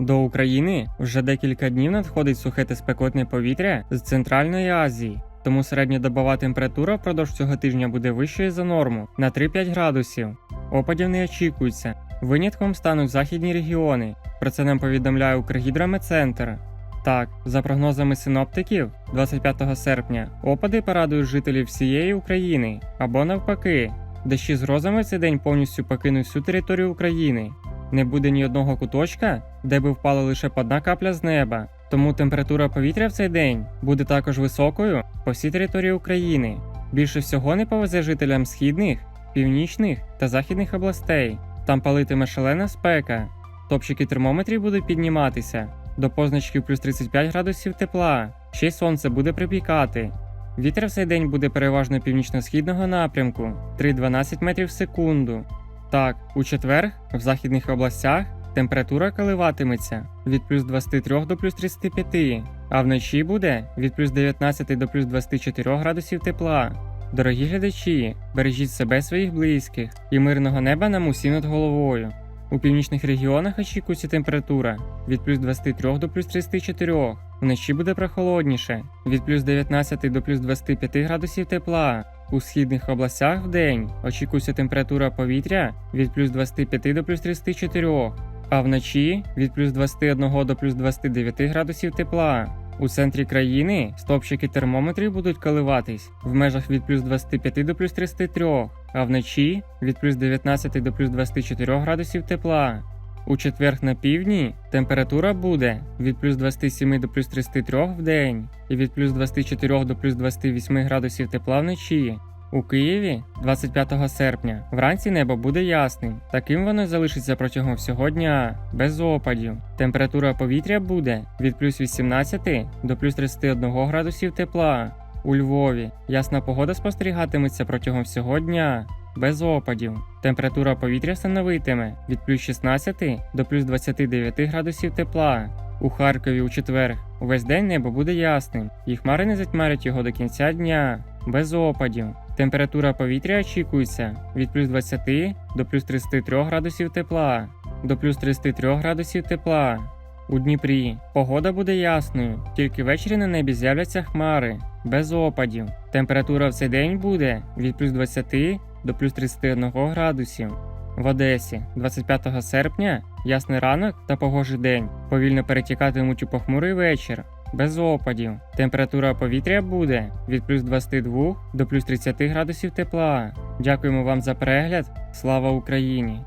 До України вже декілька днів надходить сухе та спекотне повітря з Центральної Азії, тому середньодобова температура впродовж цього тижня буде вищою за норму на 3-5 градусів. Опадів не очікується. Винятком стануть західні регіони. Про це нам повідомляє Укргідрометцентр. Так, за прогнозами синоптиків, 25 серпня опади порадують жителів всієї України або навпаки. Дощі з грозами в цей день повністю покинуть всю територію України. Не буде ні одного куточка, де би впала лише по одна капля з неба. Тому температура повітря в цей день буде також високою по всій території України. Більше всього не повезе жителям східних, північних та західних областей. Там палитиме шалена спека. Топчики термометрів будуть підніматися до позначки плюс 35 градусів тепла. Ще й сонце буде припікати. Вітер в цей день буде переважно північно-східного напрямку 3-12 метрів в секунду. Так, у четвер в західних областях температура коливатиметься від плюс 23 до плюс 35, а вночі буде від плюс 19 до плюс 24 градусів тепла. Дорогі глядачі, бережіть себе своїх близьких і мирного неба нам усім над головою. У північних регіонах очікується температура від плюс 23 до плюс 34. Вночі буде прохолодніше від плюс 19 до плюс 25 градусів тепла. У східних областях в день очікується температура повітря від плюс 25 до плюс 34, а вночі від плюс 21 до плюс 29 градусів тепла. У центрі країни стопчики термометрів будуть коливатись в межах від плюс 25 до плюс 33, а вночі від плюс 19 до плюс 24 градусів тепла. У четверг на півдні температура буде від плюс 27 до плюс 33 в день і від плюс 24 до плюс 28 градусів тепла вночі. У Києві 25 серпня вранці небо буде ясним. Таким воно залишиться протягом всього дня, без опадів. Температура повітря буде від плюс 18 до плюс 31 градусів тепла. У Львові ясна погода спостерігатиметься протягом всього дня, без опадів. Температура повітря становитиме від плюс 16 до плюс 29 градусів тепла. У Харкові у четвер увесь день небо буде ясним, і хмари не затьмарять його до кінця дня, без опадів. Температура повітря очікується від плюс 20 до плюс 33 градусів тепла, до плюс 33 градусів тепла. У Дніпрі погода буде ясною, тільки ввечері на небі з'являться хмари, без опадів. Температура в цей день буде від плюс 20 до плюс 31 градусів. В Одесі 25 серпня ясний ранок та погожий день повільно перетікатимуть у похмурий вечір, без опадів. Температура повітря буде від плюс 22 до плюс 30 градусів тепла. Дякуємо вам за перегляд. Слава Україні!